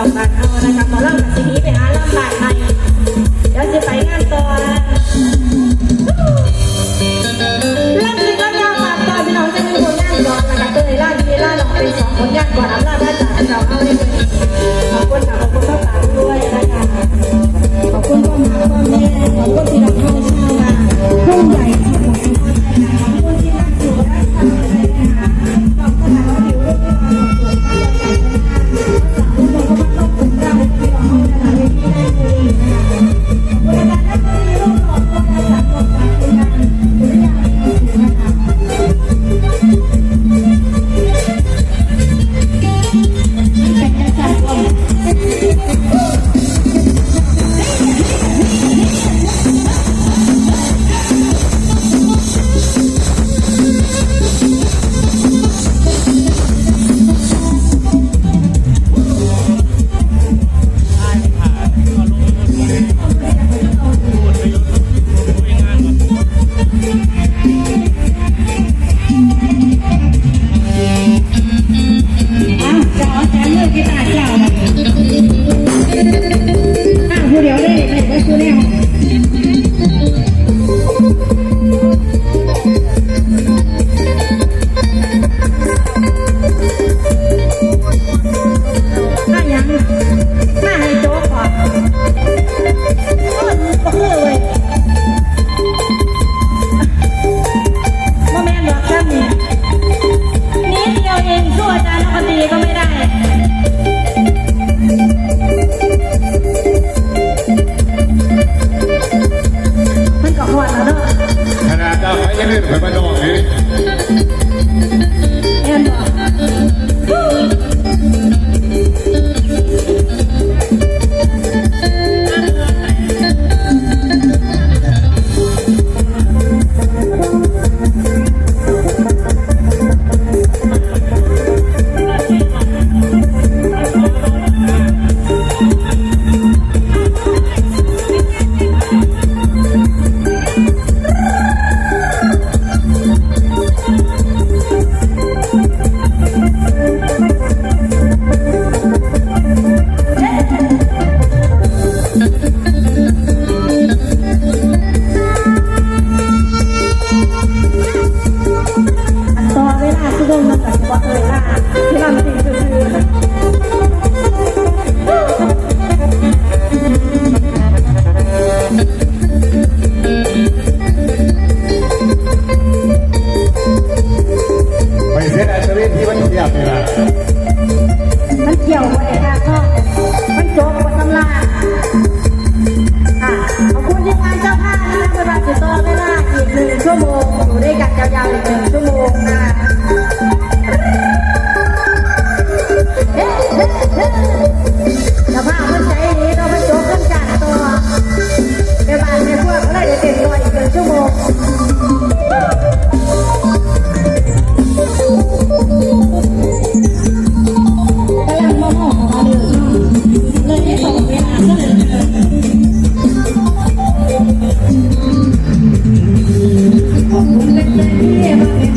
องบ้านเฮานะคะหมอลำกับสิหนีไปหาลำบ้านใหม่เดี๋ยวจะไปงานต่อนะลำสิก็ยาวมาต่อพี่น้องจะมีผลงานก่อนนะคะตัวในล่าดีล่าลองเป็นสองผลงานก่อนอำลาได้จากเราเอาเลยขอบคุณค่ะขอบคุณพ่อตาด้วยนะคะขอบคุณพ่อหมาพ่อแม่ขอบคุณที่เราเข้าช่ามา 来姑娘。Yeah.